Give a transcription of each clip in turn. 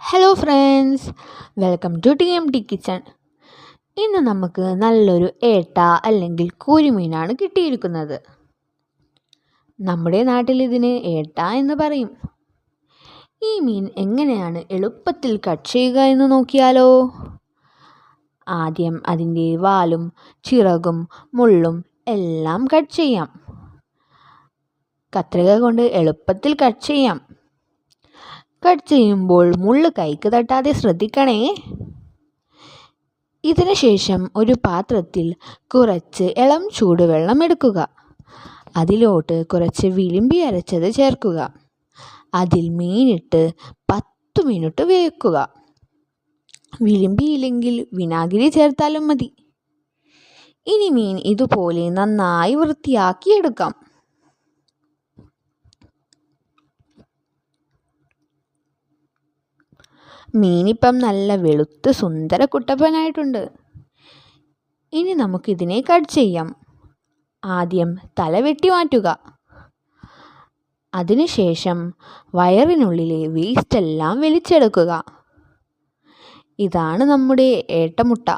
Hello friends welcome to T M T kitchen ഇന്ന് നമുക്ക് നല്ലൊരു ഏട്ട അല്ലെങ്കിൽ കൂരിമീനാണ് കിട്ടിയിരിക്കുന്നത്. നമ്മുടെ നാട്ടിൽ ഇതിന് ഏട്ട എന്ന് പറയും. ഈ മീൻ എങ്ങനെയാണ് എളുപ്പത്തിൽ കട്ട് ചെയ്യുക എന്ന് നോക്കിയാലോ? ആദ്യം അതിന്റെ വാലും ചിറകും മുള്ളും എല്ലാം കട്ട് ചെയ്യാം. കത്രിക കൊണ്ട് എളുപ്പത്തിൽ കട്ട് ചെയ്യാം. കട്ട് ചെയ്യുമ്പോൾ മുള്ള് കൈക്ക് തട്ടാതെ ശ്രദ്ധിക്കണേ. ഇതിനു ശേഷം ഒരു പാത്രത്തിൽ കുറച്ച് ഇളം ചൂടുവെള്ളം എടുക്കുക. അതിലോട്ട് കുറച്ച് വിളിമ്പി അരച്ചത് ചേർക്കുക. അതിൽ മീനിട്ട് പത്ത് മിനിറ്റ് വേവിക്കുക. വിളിമ്പിയില്ലെങ്കിൽ വിനാഗിരി ചേർത്താലും മതി. ഇനി മീൻ ഇതുപോലെ നന്നായി വൃത്തിയാക്കിയെടുക്കാം. മീനിപ്പം നല്ല വെളുത്ത് സുന്ദര കുട്ടപ്പനായിട്ടുണ്ട്. ഇനി നമുക്കിതിനെ കട്ട് ചെയ്യാം. ആദ്യം തല വെട്ടി മാറ്റുക. അതിനുശേഷം വയറിനുള്ളിലെ വേസ്റ്റ് എല്ലാം വലിച്ചെടുക്കുക. ഇതാണ് നമ്മുടെ ഏട്ടമുട്ട.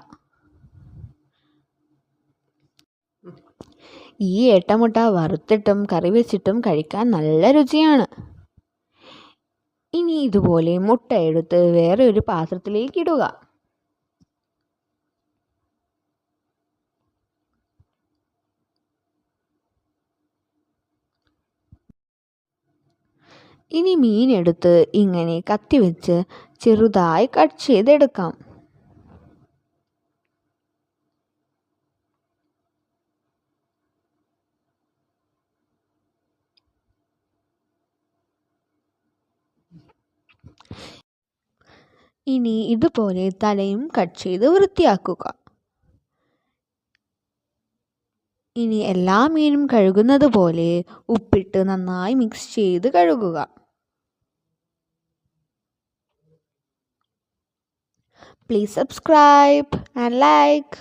ഈ ഏട്ടമുട്ട വറുത്തിട്ടും കറി വെച്ചിട്ടും കഴിക്കാൻ നല്ല രുചിയാണ്. ഇനി ഇതുപോലെ മുട്ട എടുത്ത് വേറെ ഒരു പാത്രത്തിലേക്ക് ഇടുക. ഇനി മീനെടുത്ത് ഇങ്ങനെ കത്തി വെച്ച് ചെറുതായി കട്ട് ചെയ്തെടുക്കാം. ഇനി ഇതുപോലെ തലയും കട്ട് ചെയ്ത് വൃത്തിയാക്കുക. ഇനി എല്ലാ മീനും കഴുകുന്നത് പോലെ ഉപ്പിട്ട് നന്നായി മിക്സ് ചെയ്ത് കഴുകുക. Please subscribe and like